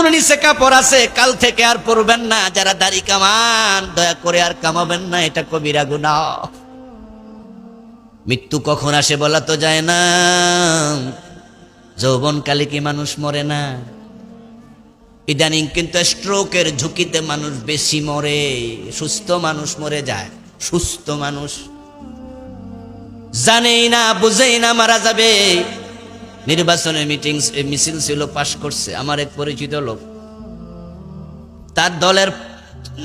টানুর নিচে কাপড় আছে কাল থেকে আর পরবেন না, যারা দাড়ি কামান, দয়া করে আর কামাবেন না, এটা কবিরা গুনা মৃত্যু কখন আসে বলা তো যায় না। যৌবন কালে কি মানুষ মরে না? ইদানিং কিন্তু স্ট্রোকের ঝুঁকিতে মানুষ বেশি মরে। সুস্থ মানুষ মরে যায়, সুস্থ মানুষ। জানেই না, বুঝেই না, মারা যাবে। নির্বাচনের মিটিং মিছিল ছিল পাশ করছে। আমার এক পরিচিত লোক, তার দলের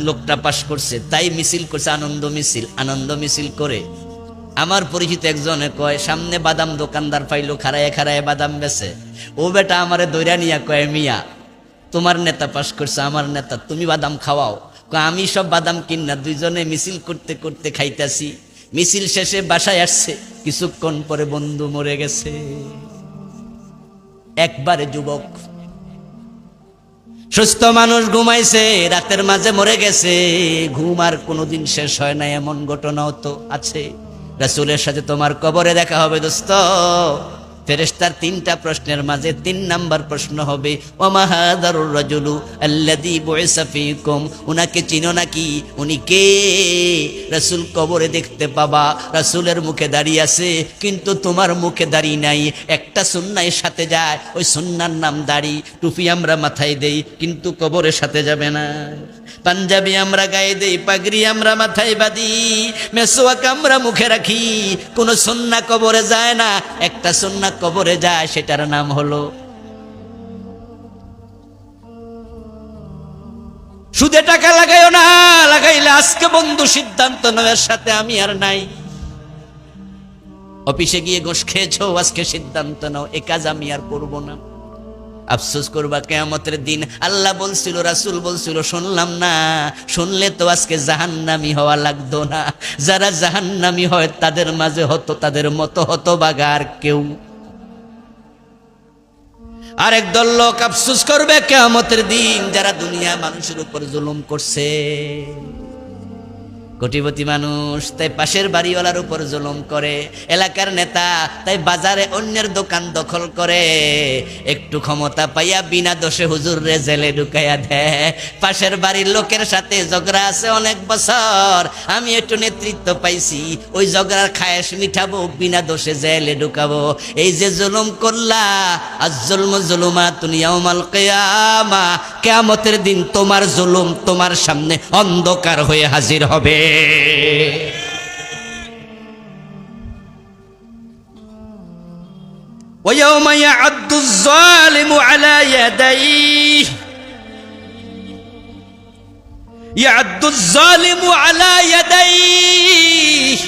লোকটা পাশ করছে, তাই মিছিল করছে, আনন্দ মিছিল আনন্দ মিছিল করে। আমার পরিচিত একজনে কয়, সামনে বাদাম দোকানদার পাইলো খারায় খারায় বাদাম বেছে ও বেটা আমারে দৈরা নিয়া কয়, মিয়া, তোমার নেতা পাশ করছে, আমার নেতা, তুমি বাদাম খাওয়াও। আমি সব বাদাম কিনা দুইজনে মিছিল করতে করতে খাইতাছি। মিছিল শেষে বাসায় আসছে, কিছুক্ষণ পরে বন্ধু মরে গেছে। একবারে যুবক। সুস্থ মানুষ ঘুমাইছে, রাতের মাঝে মরে গেছে। ঘুম আর কোনোদিন শেষ হয় না এমন ঘটনাও তো আছে। রাসুলের সাথে তোমার কবরে দেখা হবে, দোস্ত। ফেরেশতার তিনটা প্রশ্নের মাঝে তিন নাম্বার প্রশ্ন হবে বুইসা উনাকে চিনো নাকি? উনি কে? রাসূল কবরে দেখতে পাবা, রাসূলের মুখে দাঁড়িয়ে আছে, কিন্তু তোমার মুখে দাঁড়িয়ে নাই। একটা সুন্নায় সাথে যায়, ওই সুন্নার নাম দাড়ি। টুপি আমরা মাথায় দেই, কিন্তু কবরের সাথে যাবে না। পাঞ্জাবি আমরা গায়ে দেই, পাগড়ি আমরা মাথায় বাঁধি, মেসোয়াক আমরা মুখে রাখি। কোন সন্না কবরে যায় না, একটা সন্না কবরে যায়, সেটার নাম হলো সুদে টাকা লাগাইও না, লাগাইলে আজকে বন্ধু সিদ্ধান্ত নয়ের সাথে আমি আর নাই। অফিসে গিয়ে গোশ খেয়েছো, আজকে সিদ্ধান্ত নাও, এ কাজ আমি আর করব না। আফসোস করবা, কেয়ামতের দিন আল্লাহ বলছিল, রাসুল বলছিল, শুনলাম না, শুনলে তো আজকে জাহান্নামি হওয়া লাগতো না। যারা জাহান্নামি হয়, তাদের মাঝে হতো, তাদের মতো হতো বাগার কেউ। আরেক দল লোক আফসুস করবে কেমতের দিন যারা দুনিয়া মানুষের উপর জুলুম করছে। কোটিপতি মানুষ, তাই পাশের বাড়িওয়ালার উপর জুলুম করে, এলাকার নেতা, তাই বাজারে অন্যের দোকান দখল করে। একটু ক্ষমতা পাইয়া বিনা দোষে হুজুর রে জেলে ঢুকাইয়া দেয়। পাশের বাড়ির লোকের সাথে ঝগড়া আছে অনেক বছর। আমি একটু নেতৃত্ব পাইছি, ওই ঝগড়ার খায়েশ মিঠাবো বিনা দোষে জেলে ঢুকাবো। এই যে জুলুম করলা আর জুলম জুলুমা তুনিয়াউমাল কেয়ামা। কেয়ামতের দিন তোমার জুলুম তোমার সামনে অন্ধকার হয়ে হাজির হবে ويوم يعد الظالم على يديه يعد الظالم على يديه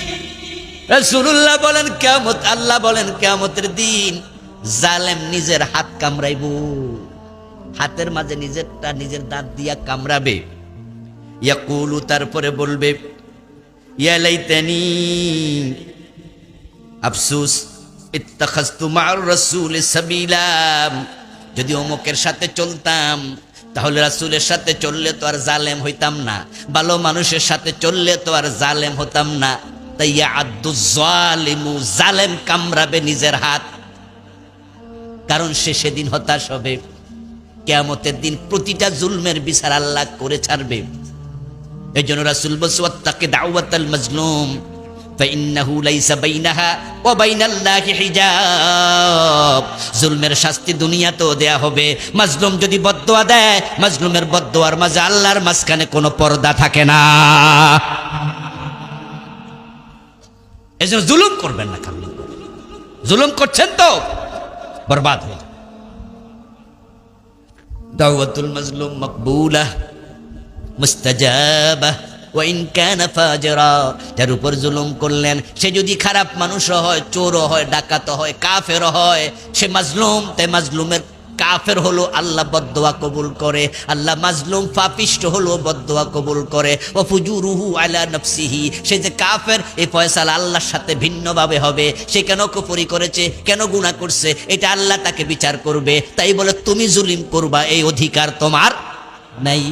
রাসূলুল্লাহ বলেন কিয়ামত আল্লাহ বলেন কিয়ামতের দিন জালেম নিজের হাত কামড়াইব হাতের মাঝে নিজেরটা নিজের দাঁত দিয়া কামড়াবে। ইয়াকুলু তারপরে বলবে, ইয়া ইয়ালাইতানি আফসুস ইত্তাখাজতু মা'আর রাসূল সাবিলা, যদি অমুকের সাথে চলতাম, তাহলে রাসূলের সাথে চললে তো আর জালেম হইতাম না, ভালো মানুষের সাথে চললে তো আর জালেম হতাম না। তাই আদু জালিমু, জালেম কামড়াবে নিজের হাত। কারণ সে সেদিন হতাশ হবে। কেয়ামতের দিন প্রতিটা জুলমের বিচার আল্লাহ করে ছাড়বে এই জন্য রাসুল বলছে ওয়াত্তাকে দাওয়াতাল মাজলুম فإنه ليس بينها وبين الله حجاب জুলমের শাস্তি দুনিয়াতেও দেয়া হবে মাজলুম যদি বদদোয়া দেয় মাজলুমের বদদোয়ার মাঝে আল্লাহর মাঝখানে কোনো পর্দা থাকে না এই জন্য জুলুম করবেন না কামলি জুলুম করছেন তো বরবাদ হয়ে যাবে দাওয়াতুল মাজলুম মকবুলা মুস্তাজাবা ওয়াইন কানা ফাজরা। যার উপর জুলুম করলেন, সে যদি খারাপ মানুষ হয় চোর হয় ডাকাত হয় কাফের হয়, সে মাজলুম তাই মাজলুমের কাফের হলো, আল্লাহ বদোয়া কবুল করে। আল্লাহ মাজলুম পাপিষ্ট হলো বদোয়া কবুল করে। ও ফুজুরুহু আলা নফসিহি, সে যে কাফের এই ফয়সালা আল্লাহর সাথে ভিন্নভাবে হবে। সে কেন কুফরি করেছে, কেন গুনাহ করছে, এটা আল্লাহ তাকে বিচার করবে। তাই বলে, তুমি জুলিম করবা, এই অধিকার তোমার নাই।